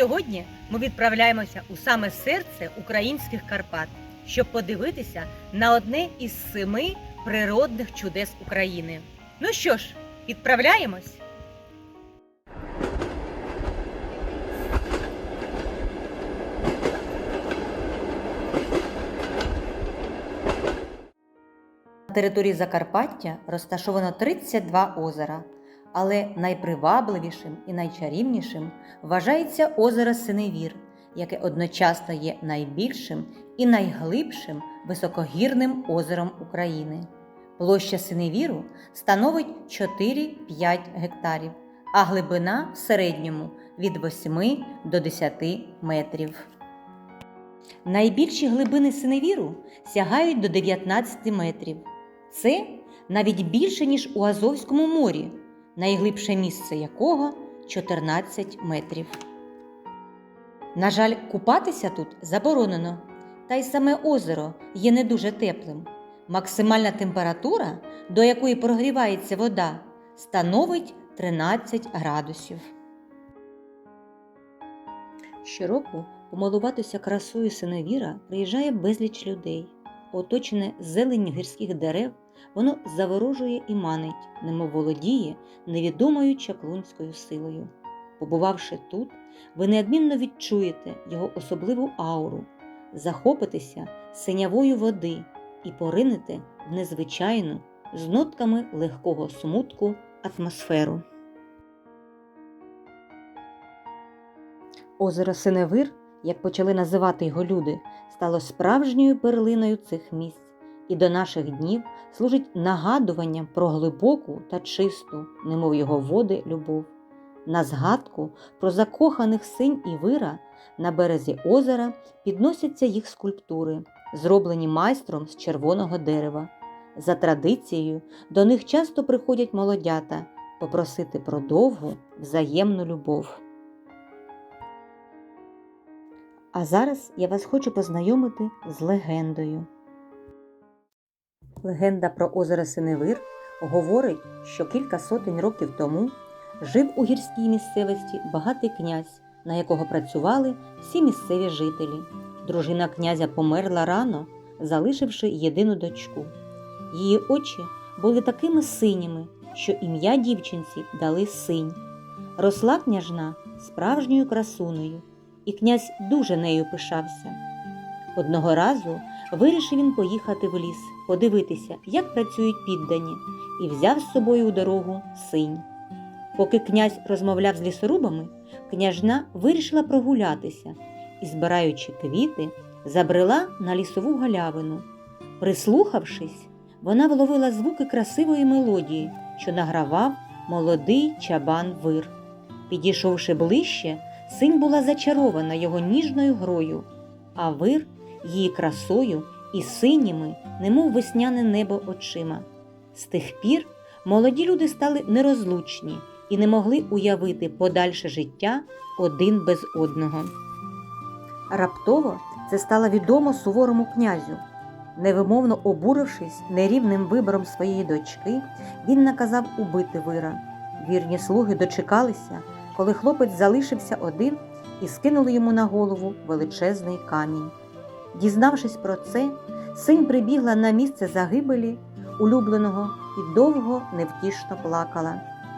сьогодні ми відправляємося у саме серце українських Карпат, щоб подивитися на одне із семи природних чудес України. Ну що ж, відправляємось? На території Закарпаття розташовано 32 озера, але найпривабливішим і найчарівнішим вважається озеро Синевір, яке одночасно є найбільшим і найглибшим високогірним озером України. Площа Синевіру становить 4-5 гектарів, а глибина в середньому від 8 до 10 метрів. Найбільші глибини Синевіру сягають до 19 метрів. Це навіть більше, ніж у Азовському морі, найглибше місце якого 14 метрів. На жаль, купатися тут заборонено, та й саме озеро є не дуже теплим. Максимальна температура, до якої прогрівається вода, становить 13 градусів. Щороку помилуватися красою синевіра приїжджає безліч людей. Оточене зеленню гірських дерев, воно заворожує і манить, немов володіє невідомою чаклунською силою. Побувавши тут, ви неодмінно відчуєте його особливу ауру, захопитеся синявою води і поринете в незвичайну з нотками легкого смутку атмосферу. Озеро Синевир, як почали називати його люди, стало справжньою перлиною цих місць і до наших днів служить нагадуванням про глибоку та чисту, немов його води, любов. На згадку про закоханих синь і вира на березі озера підносяться їх скульптури, зроблені майстром з червоного дерева. За традицією до них часто приходять молодята попросити про довгу взаємну любов. А зараз я вас хочу познайомити з легендою. Легенда про озеро Синевир говорить, що кілька сотень років тому жив у гірській місцевості багатий князь, на якого працювали всі місцеві жителі. Дружина князя померла рано, залишивши єдину дочку. Її очі були такими синіми, що ім'я дівчинці дали синь. Росла княжна справжньою красунею, і князь дуже нею пишався. Одного разу вирішив він поїхати в ліс, подивитися, як працюють піддані, і взяв з собою у дорогу синь. Поки князь розмовляв з лісорубами, княжна вирішила прогулятися і, збираючи квіти, забрела на лісову галявину. Прислухавшись, вона вловила звуки красивої мелодії, що награвав молодий чабан вир. Підійшовши ближче, синь була зачарована його ніжною грою, а вир її красою і синіми, немов весняне небо очима. З тих пір молоді люди стали нерозлучні і не могли уявити подальше життя один без одного. Раптово це стало відомо суворому князю. Невимовно обурившись нерівним вибором своєї дочки, він наказав убити вира. Вірні слуги дочекалися, коли хлопець залишився один і скинули йому на голову величезний камінь. Дізнавшись про це, синь прибігла на місце загибелі улюбленого і довго невтішно плакала.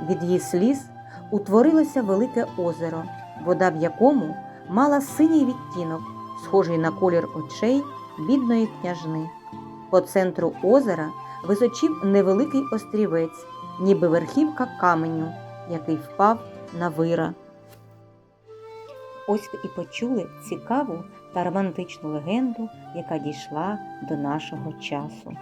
Від її сліз утворилося велике озеро, вода в якому мала синій відтінок, схожий на колір очей бідної княжни. По центру озера височив невеликий острівець, ніби верхівка каменю, який впав на вира. Ось ви і почули цікаву та романтичну легенду, яка дійшла до нашого часу.